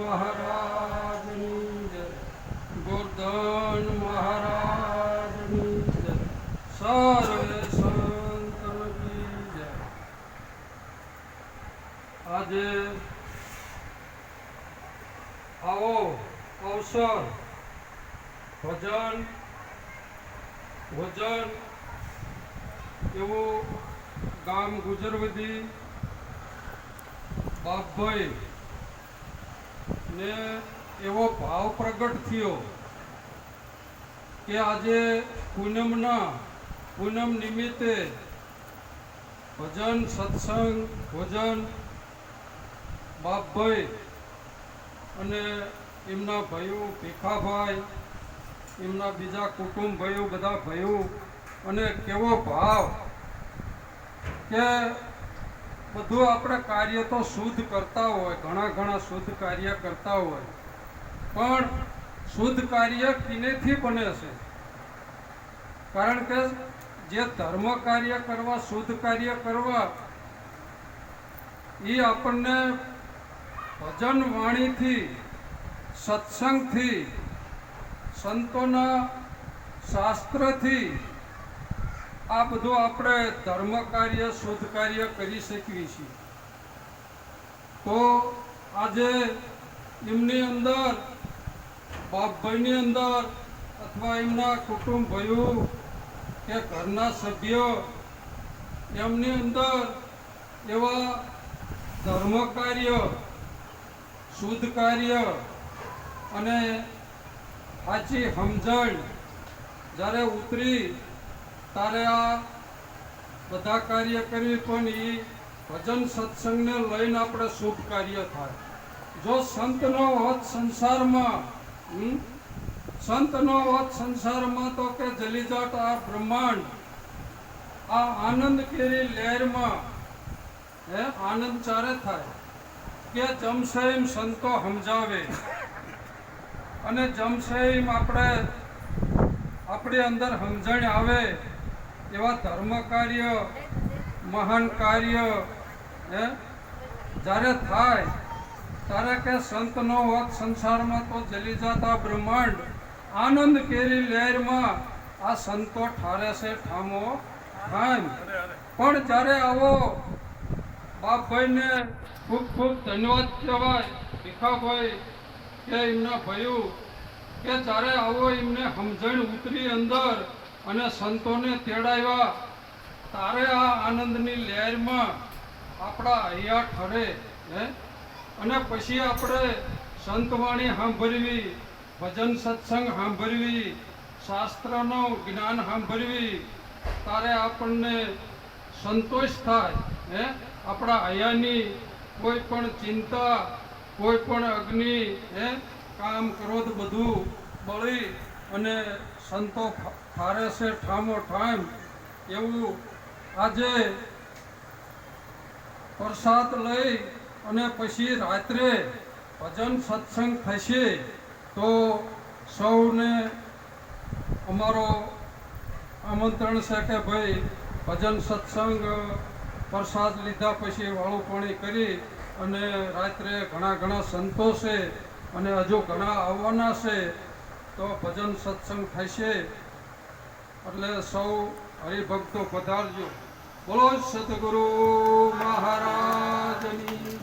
મહારાજની જય ગોર્ધન મહારાજની જય સર્વે સંતની આજે આવો અવસર ભજન ભજન એવું ગામ ગુજરવદી બાપભાઈ ને એવો ભાવ પ્રગટ થયો કે આજે પૂનમના, પૂનમ નિમિત્તે ભજન, સત્સંગ, ભોજન બાપભાઈ અને એમના ભાઈઓ ભીખાભાઈ એમના બીજા કુટુંબ ભાઈઓ, બધા ભાઈઓ અને કેવો ભાવ કે બધું આપણે કાર્ય તો શુદ્ધ કરતા હોય, ઘણા ઘણા શુદ્ધ કાર્ય કરતા હોય. પણ શુદ્ધ કાર્ય કિનેથી બને છે? કારણ કે જે ધર્મ કાર્ય કરવા, શુદ્ધ કાર્ય કરવા એ આપણને ભજન વાણીથી, સત્સંગથી, સંતોના શાસ્ત્રથી આ બધું આપણે ધર્મ કાર્ય, શુદ્ધ કાર્ય કરી શકીએ છીએ. તો આજે એમની અંદર, બાપભાઈની અંદર અથવા એમના કુટુંબ ભાઈઓ કે ઘરના સભ્યો, એમની અંદર એવા ધર્મ કાર્ય, શુદ્ધ કાર્ય અને સાચી સમજણ જ્યારે ઉતરી તારે આ બધા કાર્ય કરવી પણ એ ભજન સત્સંગને લઈને આપણે શુભ કાર્ય થાય. જો સંતનો હોત સંસારમાં સંત સંતનો હોત સંસારમાં તો કે જલીજાટ આ બ્રહ્માંડ, આ આનંદ કેરી લહેરમાં, હે, આનંદ ચારે થાય. કે જમશે એમ સંતો સમજાવે. અને જમશે એમ આપણે, આપણી અંદર સમજણ આવે. એવા ધર્મ કાર્ય, મહાન કાર્ય, હે? જ્યારે થાય, ત્યારે કે સંતનો હોત સંસારમાં તો જલી જતા બ્રહ્માંડ આનંદ કેરી લહેરમાં આ સંતો ઠારે છે, ઠામો, ઠામ. પણ જ્યારે આવો બાપભાઈને ખૂબ ખૂબ ધન્યવાદ કહેવાય ભીખાભાઈ કે એમના ભયું, કે જ્યારે આવો એમને સમજણ ઉતરી અંદર અને સંતોને તેડાવ્યા. તારે આ આનંદની લહેરમાં આપણા અહીંયા ઠરે, હે? અને પછી આપણે સંતવાણી સાંભળવી, ભજન સત્સંગ સાંભળવી, શાસ્ત્રનું જ્ઞાન સાંભળવી, તારે આપણને સંતોષ થાય, હે? આપણા અહીંયાની કોઈ પણ ચિંતા, કોઈ પણ અગ્નિ, હે? કામ, ક્રોધ બધું બળી અને સંતો ફારે છે ઠામો ઠામ એવું આજે પ્રસાદ લઈ અને પછી રાત્રે ભજન સત્સંગ થશે તો સૌને અમારો આમંત્રણ છે કે ભાઈ ભજન સત્સંગ પ્રસાદ લીધા પછી વાળું પાણી કરી અને રાત્રે ઘણા ઘણા સંતો છે અને હજુ ઘણા આવવાના છે તો ભજન સત્સંગ થશે. એટલે સૌ હરિભક્તો પધારજો. બોલો સદગુરુ મહારાજની